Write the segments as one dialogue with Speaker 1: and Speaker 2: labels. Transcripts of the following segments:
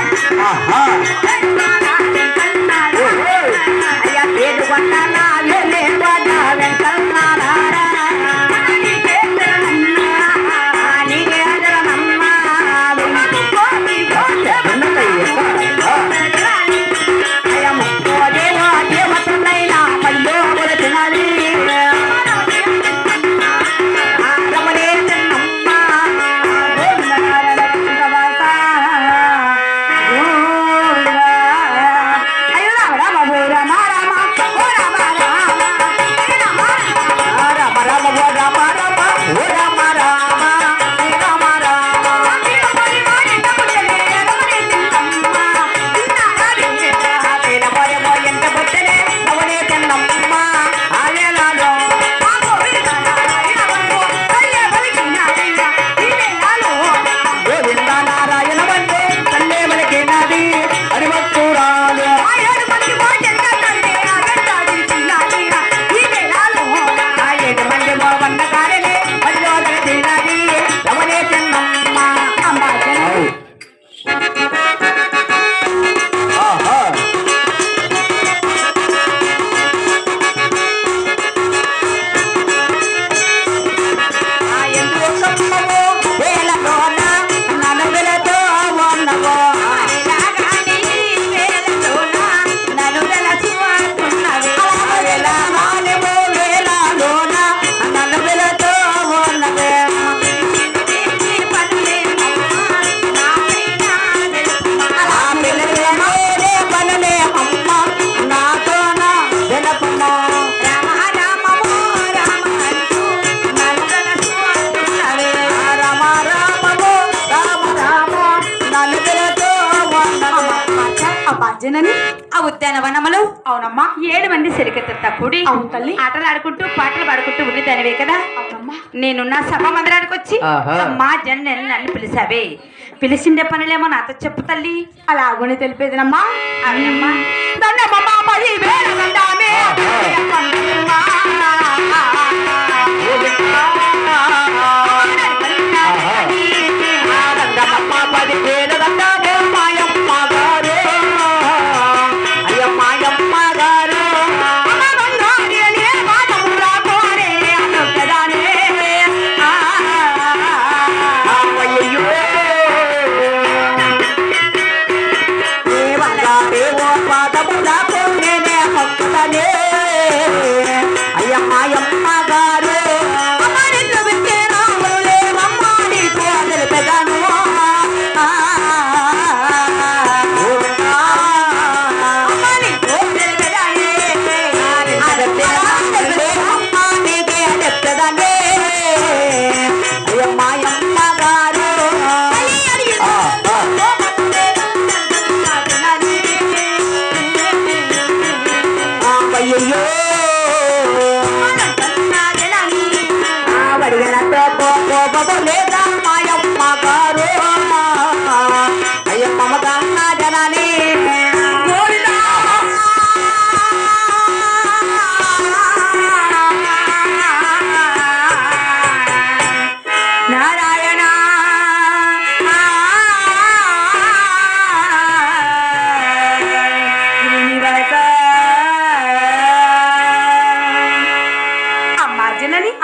Speaker 1: Aham.
Speaker 2: జనని
Speaker 1: ఆ ఉద్యానవనములు
Speaker 2: అవునమ్మా
Speaker 1: ఏడు మంది సరికత్త కూడి.
Speaker 2: అవును తల్లి.
Speaker 1: ఆటలు ఆడుకుంటూ పాటలు పాడుకుంటూ ఉండేదానివే కదా.
Speaker 2: అవునమ్మా.
Speaker 1: నేనున్న సభ మందిరానికి వచ్చి. మా జన్ నన్ను పిలిచావే. పిలిచిండే పనులేమో నాతో చెప్పు తల్లి.
Speaker 2: అలాగనే తెలిపేదినమ్మా.
Speaker 1: అవునమ్మా.
Speaker 2: దండమ్మా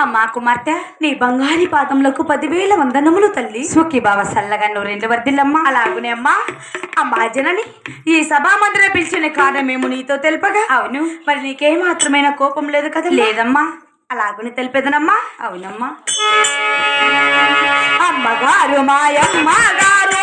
Speaker 2: అమ్మా కుమార్తె నీ బంగారి పాదములకు పదివేల వందనములు తల్లి.
Speaker 1: సుఖీ బావ సల్లగా నూరెండు వర్దిల్లమ్మా
Speaker 2: అలాగునే అమ్మా. అమ్మా జనని ఈ సభా మందిరం పిలిచిన కారణమేమో నీతో తెలుపగా.
Speaker 1: అవును.
Speaker 2: మరి నీకే మాత్రమైన కోపం లేదు కదా
Speaker 1: లేదమ్మా.
Speaker 2: అలాగునే తెలిపేదనమ్మా.
Speaker 1: అవునమ్మా.
Speaker 2: అమ్మగారు మాయమ్మ గారు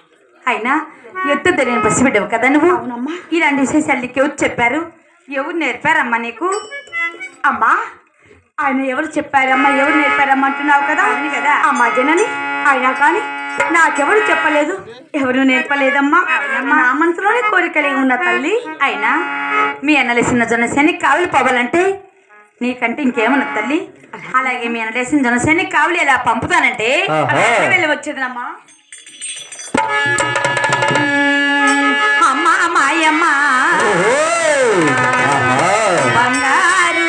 Speaker 2: అయినా ఎత్తు తెలియని పసిబిడ్డవు కదా నువ్వు? అవునమ్మా. ఇలాంటి విశేషాలు నీకు ఎవరు చెప్పారు? ఎవరు నేర్పారమ్మా నీకు? అమ్మా ఆయన ఎవరు చెప్పారమ్మా? ఎవరు నేర్పారమ్మా అంటున్నావు కదా? కదా. అమ్మా జనని అయినా కానీ నాకెవరు చెప్పలేదు. ఎవరు నేర్పలేదమ్మా? నా మనసులోనే కోరిక కలిగి ఉన్న తల్లి. అయినా మీ అన్నలేసిన జనసేనకి కావులు పోవాలంటే నీకంటే ఇంకేమన్నా తల్లి? అలాగే మీ అన్నలేసిన జనసేనకి కావులు ఎలా పంపుతానంటే. వెళ్ళి వచ్చేదమ్మా அம்மா அம்மா அம்மா. பங்காரு